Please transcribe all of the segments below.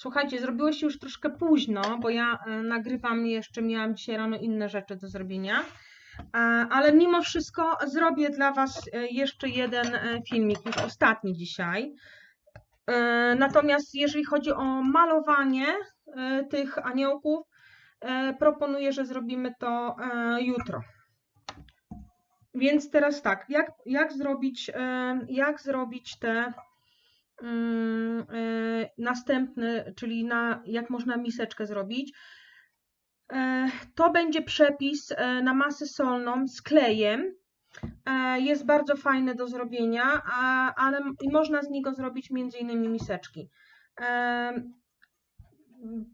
Słuchajcie, zrobiło się już troszkę późno, bo ja e, nagrywam jeszcze, miałam dzisiaj rano inne rzeczy do zrobienia. E, Ale mimo wszystko zrobię dla Was e, jeszcze jeden filmik, już ostatni dzisiaj. Natomiast jeżeli chodzi o malowanie tych aniołków, proponuję, że zrobimy to jutro. Więc teraz tak, jak, jak, zrobić, jak zrobić te mm, e, następne, czyli na, jak można miseczkę zrobić. E, To będzie przepis e, na masę solną z klejem. Jest bardzo fajny do zrobienia, ale można z niego zrobić innymi miseczki.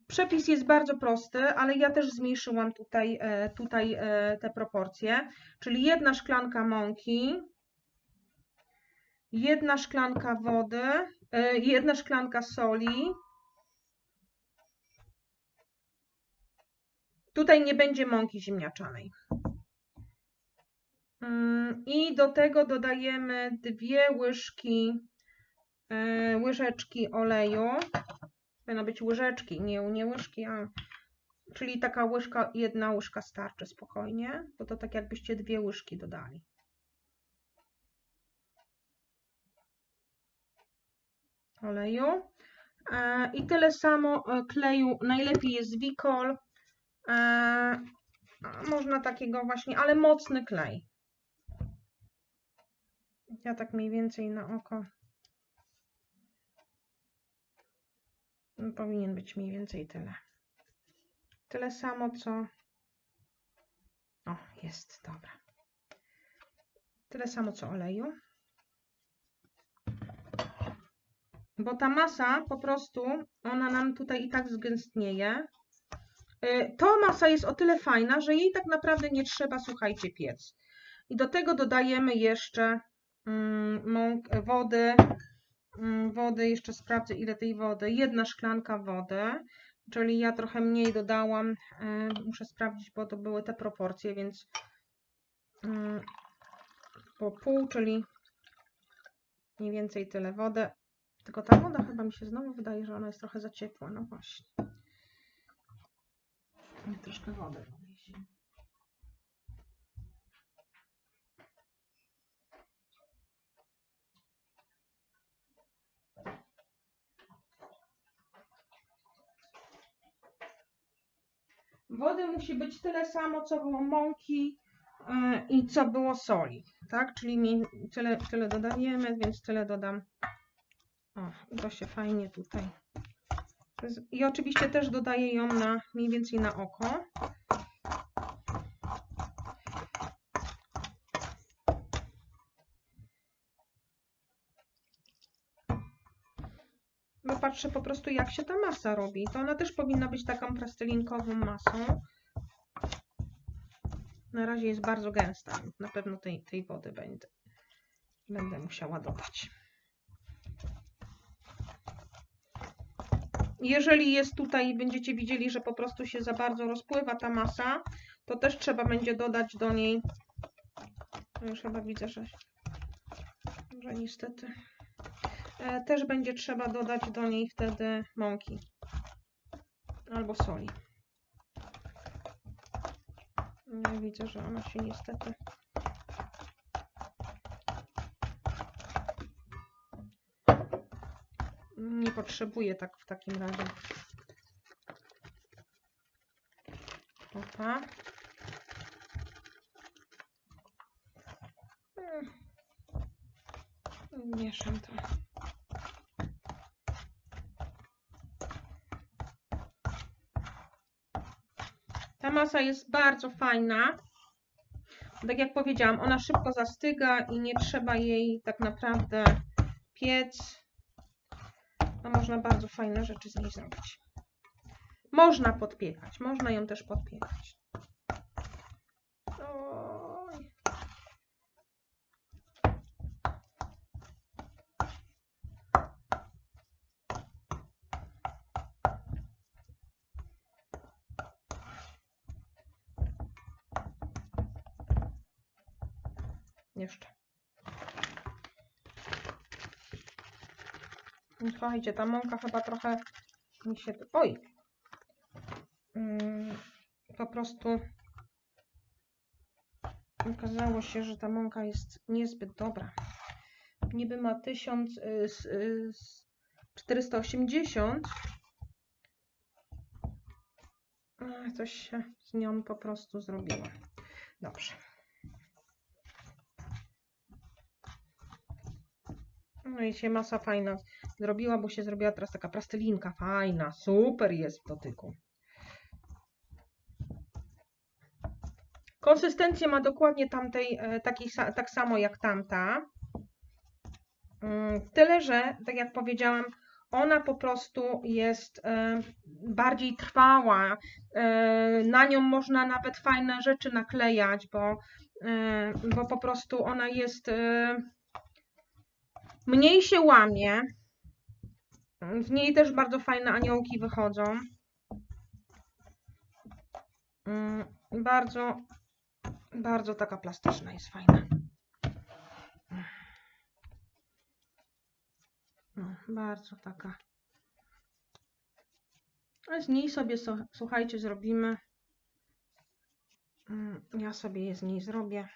Przepis jest bardzo prosty, ale ja też zmniejszyłam tutaj, tutaj te proporcje, czyli jedna szklanka mąki, jedna szklanka wody, e, jedna szklanka soli. Tutaj nie będzie mąki ziemniaczanej. Mm, I do tego dodajemy dwie łyżki, e, łyżeczki oleju. Powinno być łyżeczki, nie, nie łyżki, a czyli taka łyżka, jedna łyżka starczy spokojnie, bo to tak jakbyście dwie łyżki dodali. Oleju. E, I tyle samo e, kleju, najlepiej jest Wikol. E, można takiego właśnie, ale mocny klej. Ja tak mniej więcej na oko. No, Powinien być mniej więcej tyle. Tyle samo co. O, jest, dobra. Tyle samo co oleju. Bo ta masa po prostu, ona nam tutaj i tak zgęstnieje. Y, To masa jest o tyle fajna, że jej tak naprawdę nie trzeba, słuchajcie, piec. I do tego dodajemy jeszcze mm, mąk, wody, mm, wody, jeszcze sprawdzę ile tej wody, jedna szklanka wody, czyli ja trochę mniej dodałam, y, muszę sprawdzić, bo to były te proporcje, więc mm, po pół, czyli mniej więcej tyle wody. Tylko ta woda chyba mi się znowu wydaje, że ona jest trochę za ciepła, no właśnie. Troszkę wody. Wody musi być tyle samo, co było mąki e, i co było soli, tak? Czyli mi tyle, tyle dodajemy, więc tyle dodam. O, to się fajnie tutaj. I oczywiście też dodaję ją na mniej więcej na oko. Bo patrzę po prostu jak się ta masa robi. To ona też powinna być taką plastelinkową masą. Na razie jest bardzo gęsta. Na pewno tej, tej wody będę, będę musiała dodać. Jeżeli jest tutaj, będziecie widzieli, że po prostu się za bardzo rozpływa ta masa, to też trzeba będzie dodać do niej. No Już chyba widzę, że, że niestety. E, Też będzie trzeba dodać do niej wtedy mąki albo soli. Ja widzę, że ona się niestety. Nie potrzebuje tak w takim razie. Opa. Mm. Mieszam to. Ta masa jest bardzo fajna. Tak jak powiedziałam, ona szybko zastyga i nie trzeba jej tak naprawdę piec. A można bardzo fajne rzeczy z niej zrobić. Można podpiekać, można ją też podpiekać. Jeszcze. Słuchajcie, ta mąka chyba trochę mi się... Oj! Mm, Po prostu okazało się, że ta mąka jest niezbyt dobra. Niby ma 1480. A, Coś się z nią po prostu zrobiło. Dobrze. No i się masa fajna zrobiła, bo się zrobiła teraz taka plastelinka fajna. Super jest w dotyku. Konsystencję ma dokładnie tamtej, e, takiej, sa- tak samo jak tamta. Mm, Tyle, że tak jak powiedziałam, ona po prostu jest e, bardziej trwała. E, na nią można nawet fajne rzeczy naklejać, bo, bo po prostu ona jest mniej się łamie. Z niej też bardzo fajne aniołki wychodzą. Mm, Bardzo, bardzo taka plastyczna jest fajna. No, bardzo taka. A z niej sobie, so- słuchajcie, zrobimy. Mm, Ja sobie je z niej zrobię.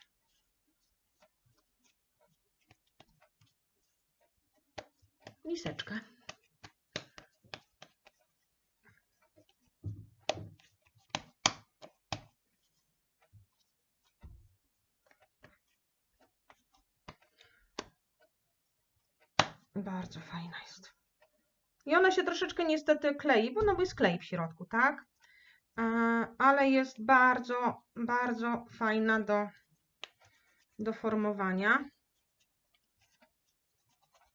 Miseczkę. Bardzo fajna jest. I ona się troszeczkę niestety klei, bo no bo jest klej w środku, tak? E, Ale jest bardzo, bardzo fajna do, do formowania.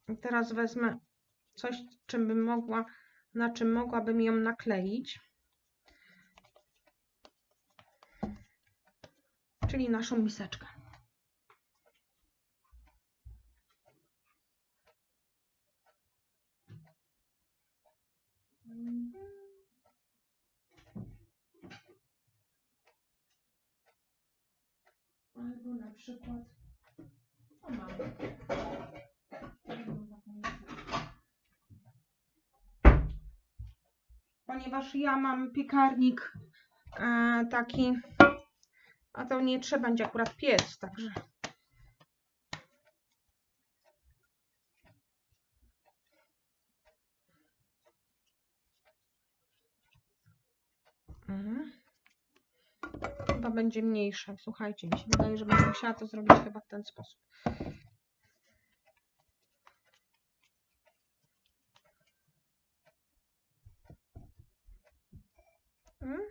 I teraz wezmę coś, czym bym mogła, na czym mogłabym ją nakleić. Czyli naszą miseczkę. Albo na przykład. O, mam. Ponieważ ja mam piekarnik e, taki, a to nie trzeba będzie akurat piec, także. Będzie mniejsze. Słuchajcie, mi się wydaje, że będę musiała to zrobić chyba w ten sposób. Mm.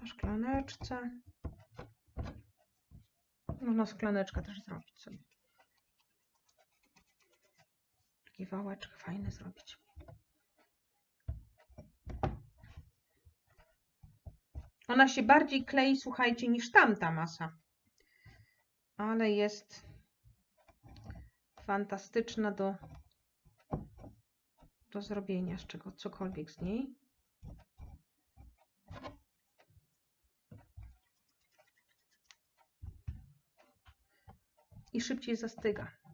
Na szklaneczce. Można szklaneczkę też zrobić sobie. Taki wałeczek fajny zrobić. Ona się bardziej klei, słuchajcie, niż tamta masa. Ale jest fantastyczna do, do zrobienia z czego cokolwiek z niej. I szybciej zastyga.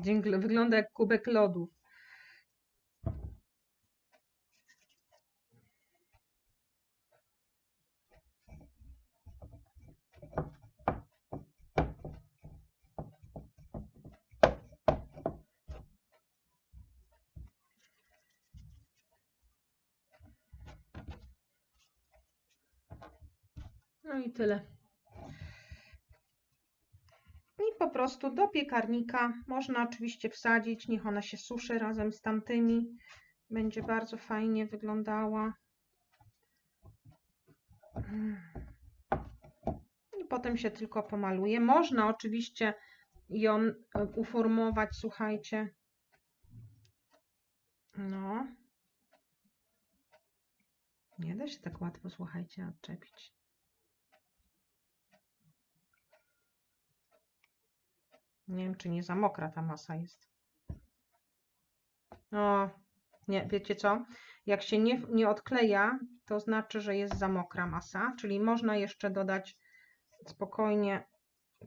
Dziękuję. Wygląda jak kubek lodu. No i tyle. I po prostu do piekarnika można oczywiście wsadzić, niech ona się suszy razem z tamtymi. Będzie bardzo fajnie wyglądała. I potem się tylko pomaluje. Można oczywiście ją e, uformować, słuchajcie. No. Nie da się tak łatwo, słuchajcie, odczepić. Nie wiem, czy nie za mokra ta masa jest. O, nie, wiecie co? Jak się nie, nie odkleja, to znaczy, że jest za mokra masa, czyli można jeszcze dodać spokojnie,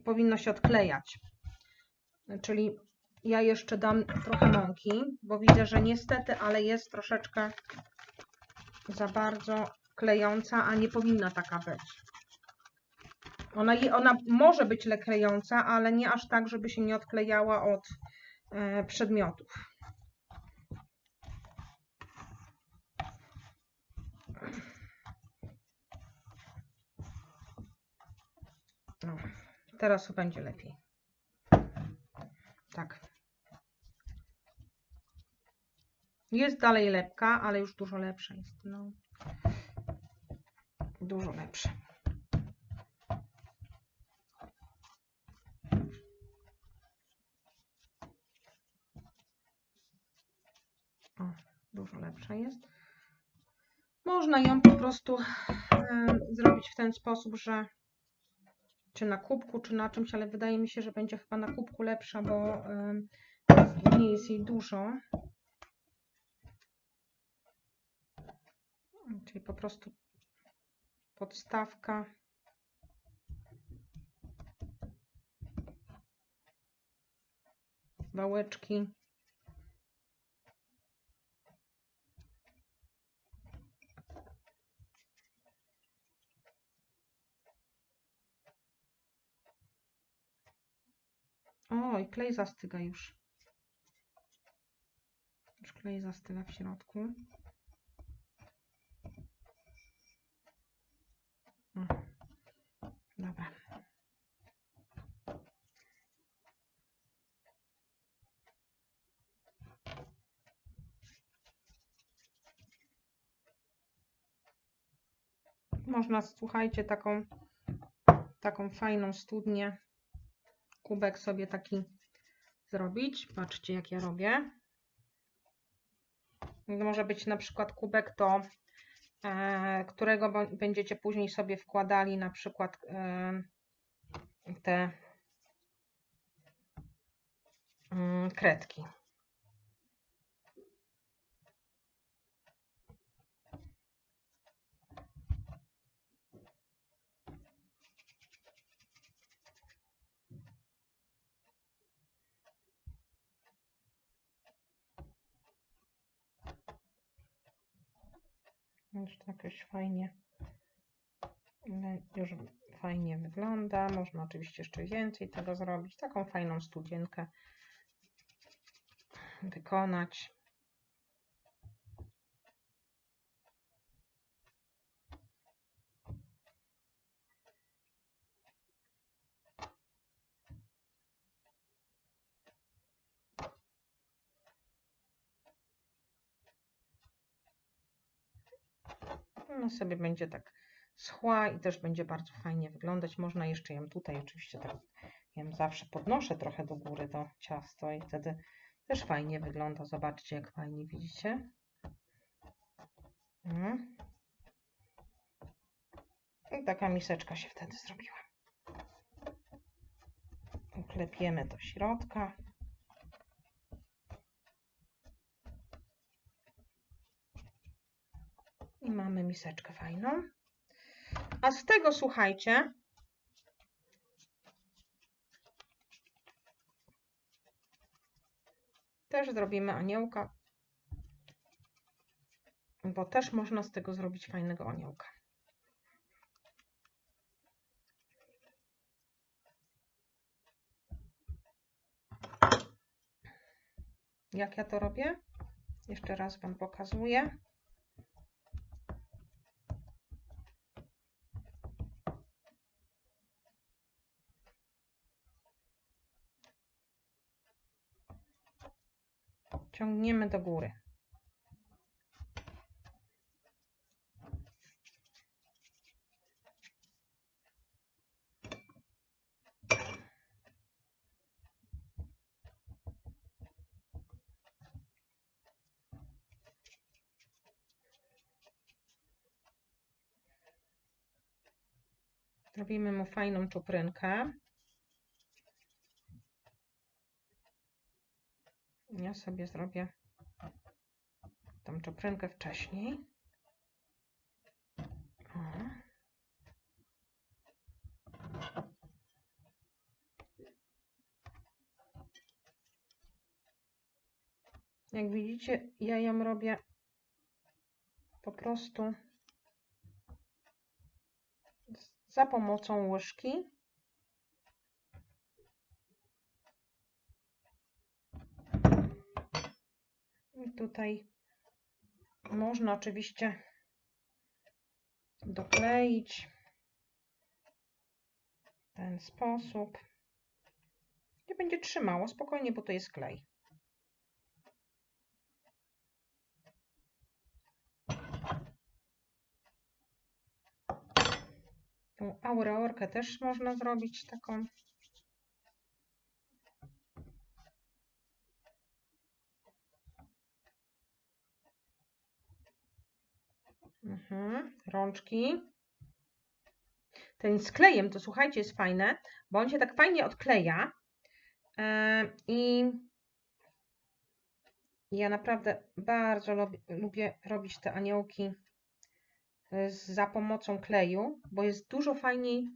powinno się odklejać. Czyli ja jeszcze dam trochę mąki, bo widzę, że niestety, ale jest troszeczkę za bardzo klejąca, a nie powinna taka być. Ona, ona może być leklejąca, ale nie aż tak, żeby się nie odklejała od e, przedmiotów. No, teraz będzie lepiej. Tak. Jest dalej lepka, ale już dużo lepsza jest. No. Dużo lepsza. O, dużo lepsza jest. Można ją po prostu zrobić w ten sposób, że czy na kubku, czy na czymś, ale wydaje mi się, że będzie chyba na kubku lepsza, bo nie jest jej dużo. Czyli po prostu podstawka. Wałeczki. O, i klej zastyga już. Już klej zastyga w środku. O, Dobra. Można, słuchajcie, taką, taką fajną studnię, kubek sobie taki zrobić. Patrzcie, jak ja robię. Może być na przykład kubek to e, którego będziecie później sobie wkładali na przykład e, te mm, kredki. Już to jakoś fajnie, ale już fajnie wygląda. Można oczywiście jeszcze więcej tego zrobić. Taką fajną studzienkę wykonać. No sobie będzie tak schła i też będzie bardzo fajnie wyglądać. Można jeszcze ją tutaj oczywiście tak ją zawsze podnoszę trochę do góry to ciasto i wtedy też fajnie wygląda. Zobaczcie jak fajnie widzicie. Mm. I taka miseczka się wtedy zrobiła. Uklepiemy do środka. I mamy miseczkę fajną. A z tego słuchajcie, też zrobimy aniołka, bo też można z tego zrobić fajnego aniołka. Jak ja to robię? Jeszcze raz Wam pokazuję. Ciągniemy do góry. Zrobimy mu fajną czuprynkę. Sobie zrobię tą czuprynkę wcześniej. O. Jak widzicie, ja ją robię po prostu za pomocą łyżki. I tutaj można oczywiście dokleić w ten sposób. Nie będzie trzymało spokojnie, bo to jest klej. Tą aureorkę też można zrobić taką. Mhm, rączki. Ten z klejem, to słuchajcie, jest fajne, bo on się tak fajnie odkleja. Yy, I ja naprawdę bardzo lubię, robić te aniołki y, za pomocą kleju, bo jest dużo fajniej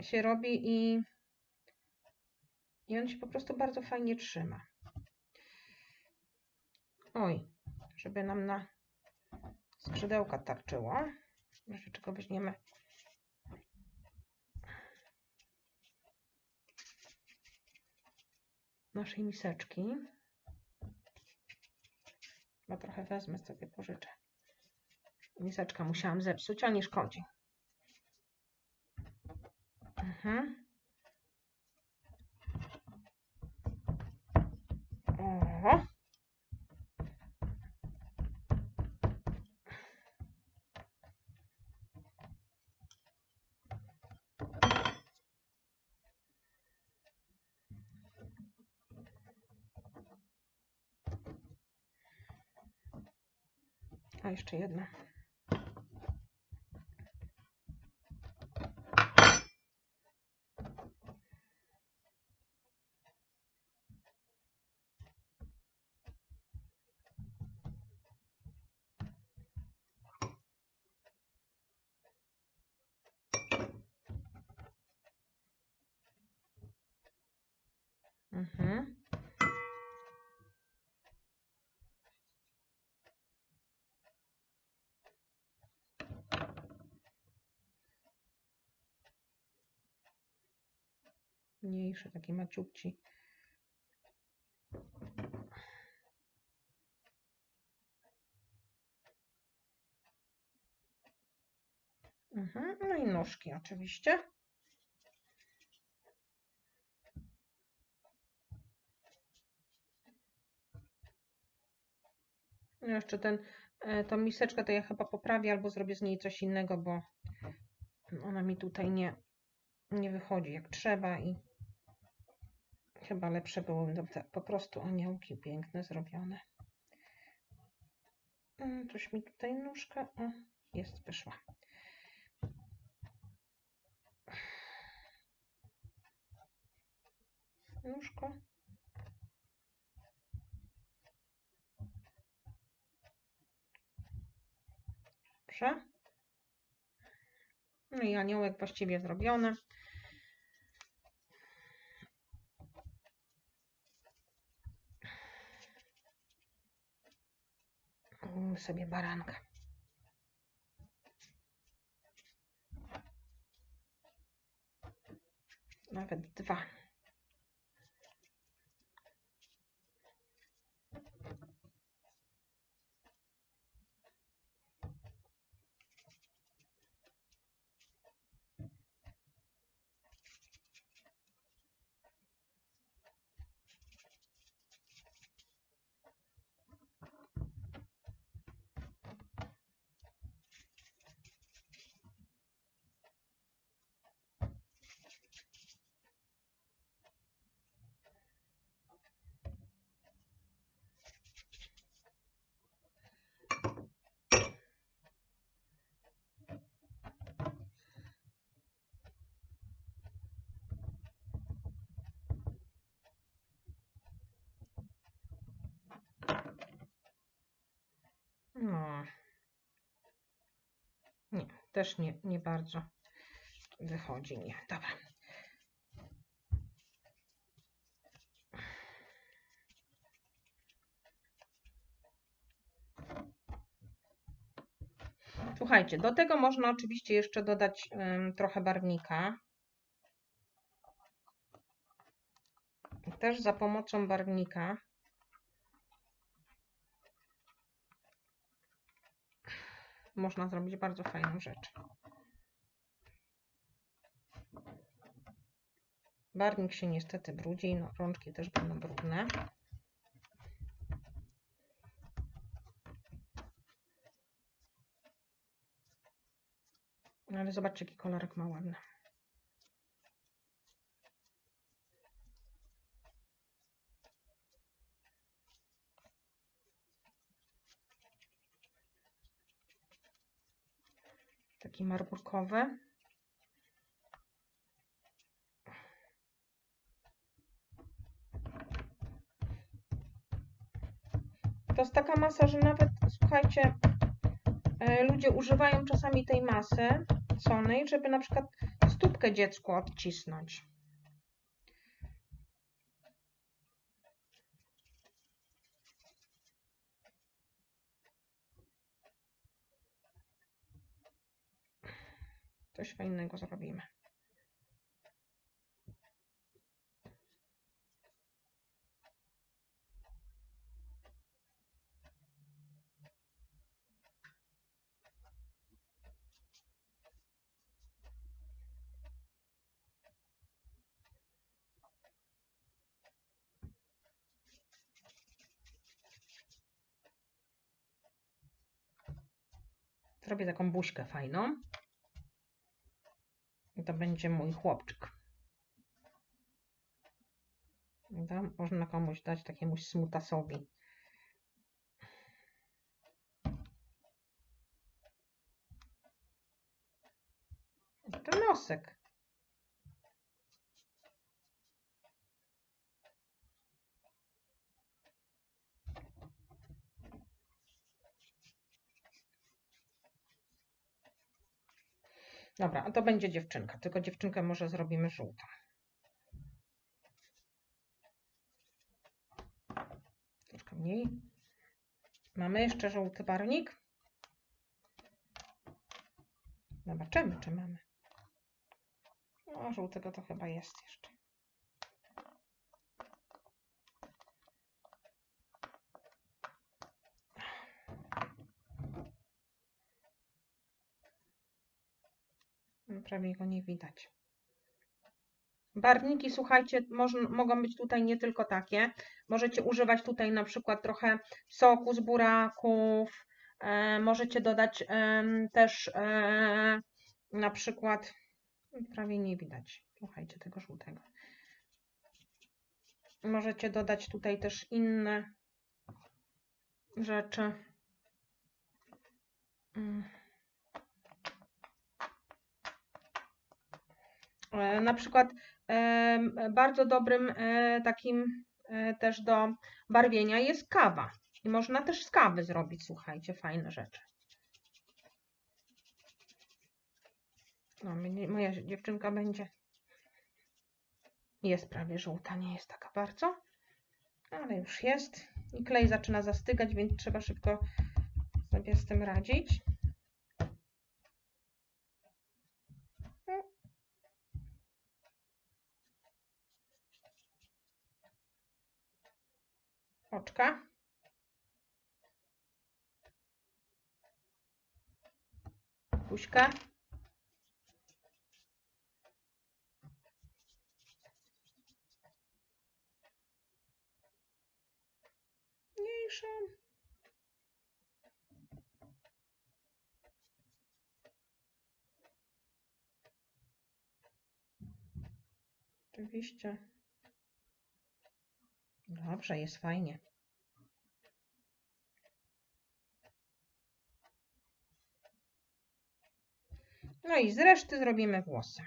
się robi i, i on się po prostu bardzo fajnie trzyma. Oj, żeby nam na skrzydełka tarczyło. Troszeczkę weźmiemy naszej miseczki. Chyba trochę wezmę sobie, pożyczę. Miseczka musiałam zepsuć, ale nie szkodzi. Mhm. O. jeszcze jedna. Mhm. Mniejsze, takie maciubci. Mhm. No i nóżki oczywiście. No jeszcze ten, e, tą miseczkę to ja chyba poprawię albo zrobię z niej coś innego, bo ona mi tutaj nie, nie wychodzi jak trzeba i chyba lepsze byłoby te po prostu aniołki piękne zrobione. Mm, Coś mi tutaj nóżka, o, jest, wyszła. Nóżko. Dobrze. No i aniołek właściwie zrobiony. Robimy sobie baranka. Nawet dwa. Też nie, nie bardzo wychodzi. Nie, dobra. Słuchajcie, do tego można oczywiście jeszcze dodać ym, trochę barwnika. Też za pomocą barwnika. Można zrobić bardzo fajną rzecz. Barwnik się niestety brudzi, no rączki też będą brudne. Ale zobaczcie, jaki kolorek ma ładny. Taki marburkowy. To jest taka masa, że nawet, słuchajcie, e, ludzie używają czasami tej masy solnej, żeby na przykład stópkę dziecku odcisnąć. Coś fajnego zrobimy. Zrobię taką buźkę fajną. To będzie mój chłopczyk. Prawda? Można komuś dać takiemu smutasowi. To nosek. Dobra, a to będzie dziewczynka, tylko dziewczynkę może zrobimy żółtą. Troszkę mniej. Mamy jeszcze żółty barwnik. Zobaczymy, czy mamy. No, żółtego to chyba jest jeszcze. Prawie go nie widać. Barwniki, słuchajcie, mogą być tutaj nie tylko takie. Możecie używać tutaj na przykład trochę soku z buraków. E, możecie dodać em, też e, na przykład, prawie nie widać, słuchajcie, tego żółtego. Możecie dodać tutaj też inne rzeczy. Mm. Na przykład em, bardzo dobrym e, takim e, też do barwienia jest kawa. I można też z kawy zrobić, słuchajcie, fajne rzeczy. No, moja dziewczynka będzie. Jest prawie żółta, nie jest taka bardzo, ale już jest. I klej zaczyna zastygać, więc trzeba szybko sobie z tym radzić. Oczka. Buźka. Mniejsza. Oczywiście. Dobrze, jest fajnie. No i z reszty zrobimy włosy.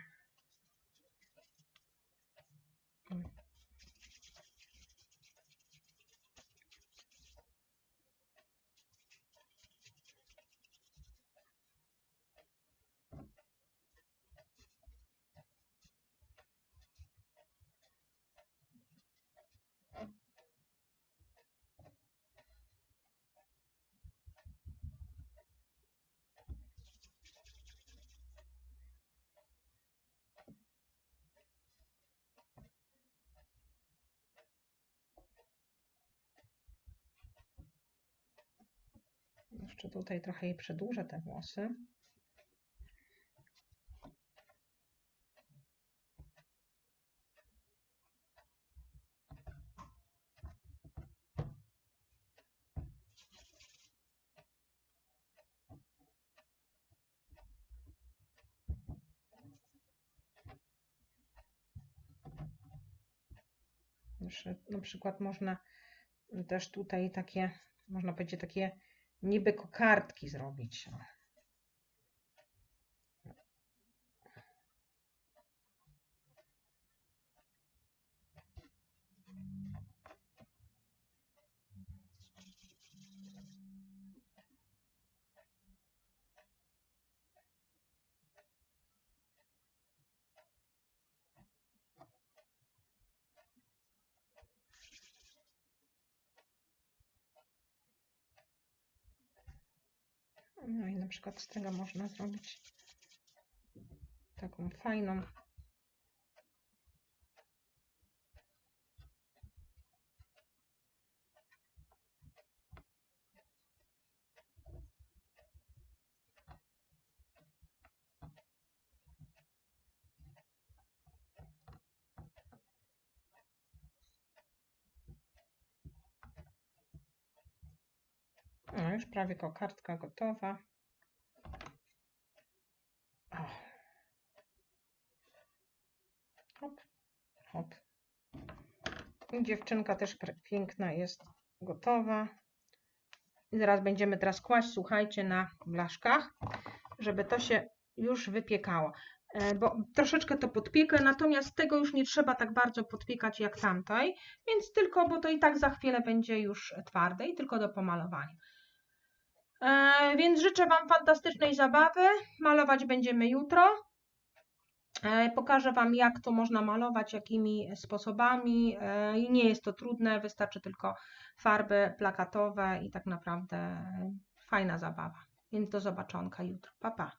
Jeszcze tutaj trochę jej przedłużę te włosy. Na przykład można też tutaj takie, można powiedzieć, takie niby kokardki zrobić. No i na przykład z tego można zrobić taką fajną No, już prawie kokardka gotowa. Hop, hop. Dziewczynka też piękna jest gotowa. I zaraz będziemy teraz kłaść, słuchajcie, na blaszkach, żeby to się już wypiekało. E, Bo troszeczkę to podpiekę, natomiast tego już nie trzeba tak bardzo podpiekać jak tamtej, więc tylko, bo to i tak za chwilę będzie już twarde i tylko do pomalowania. E, więc życzę Wam fantastycznej zabawy. Malować będziemy jutro. E, Pokażę Wam, jak to można malować, jakimi sposobami. E, i Nie jest to trudne, wystarczy tylko farby plakatowe i tak naprawdę fajna zabawa. Więc do zobaczonka jutro. Pa, pa.